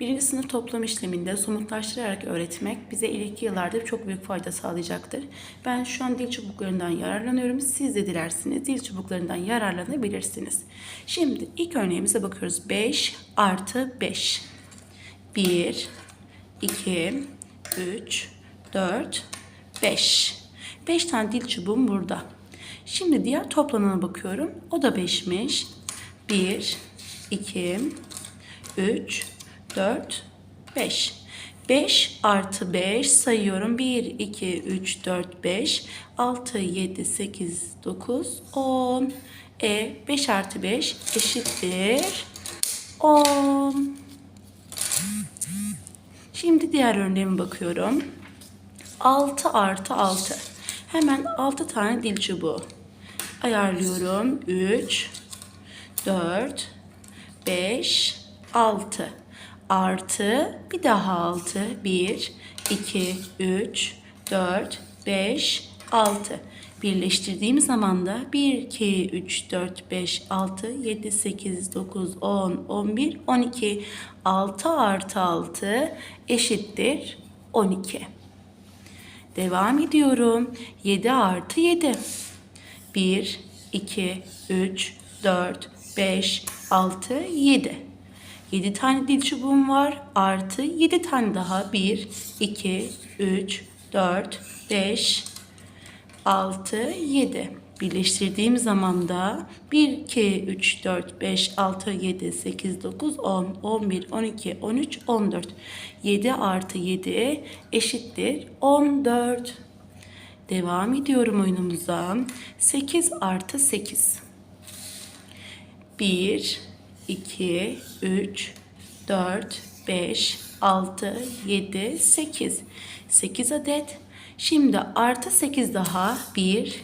Birinci sınıf toplam işleminde somutlaştırarak öğretmek bize ileriki yıllarda çok büyük fayda sağlayacaktır. Ben şu an dil çubuklarından yararlanıyorum. Siz de dilerseniz dil çubuklarından yararlanabilirsiniz. Şimdi ilk örneğimize bakıyoruz. 5 artı 5. 1, 2, 3, 4, 5. 5 tane dil çubuğum burada. Şimdi diğer toplamına bakıyorum. O da 5'miş. 1, 2, 3, 4, 5. 5 artı 5 sayıyorum. 1, 2, 3, 4, 5, 6, 7, 8, 9, 10. E 5 artı 5 eşittir 10. Şimdi diğer örneğime bakıyorum. 6 artı 6. Hemen 6 tane dil çubuğu. Ayarlıyorum. 3, 4, 5, 6. Artı bir daha 6. 1, 2, 3, 4, 5, 6. Birleştirdiğim zaman da 1, 2, 3, 4, 5, 6, 7, 8, 9, 10, 11, 12. 6 artı 6 eşittir 12. Devam ediyorum. 7 artı 7. 1, 2, 3, 4, 5, 6, 7. 7 tane dil çubuğum var. Artı 7 tane daha. 1, 2, 3, 4, 5, 6, 7. Birleştirdiğim zaman da 1, 2, 3, 4, 5, 6, 7, 8, 9, 10, 11, 12, 13, 14. 7 artı 7 eşittir 14. Devam ediyorum oyunumuza. 8 artı 8. 1, 2, 3, 4, 5, 6, 7, 8. 8 adet. Şimdi artı 8 daha. 1,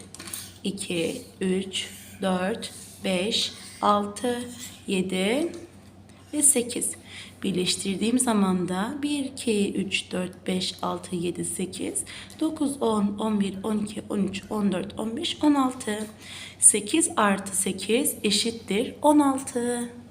2, 3, 4, 5, 6, 7 ve 8. Birleştirdiğim zaman da 1, 2, 3, 4, 5, 6, 7, 8, 9, 10, 11, 12, 13, 14, 15, 16. 8 artı 8 eşittir 16.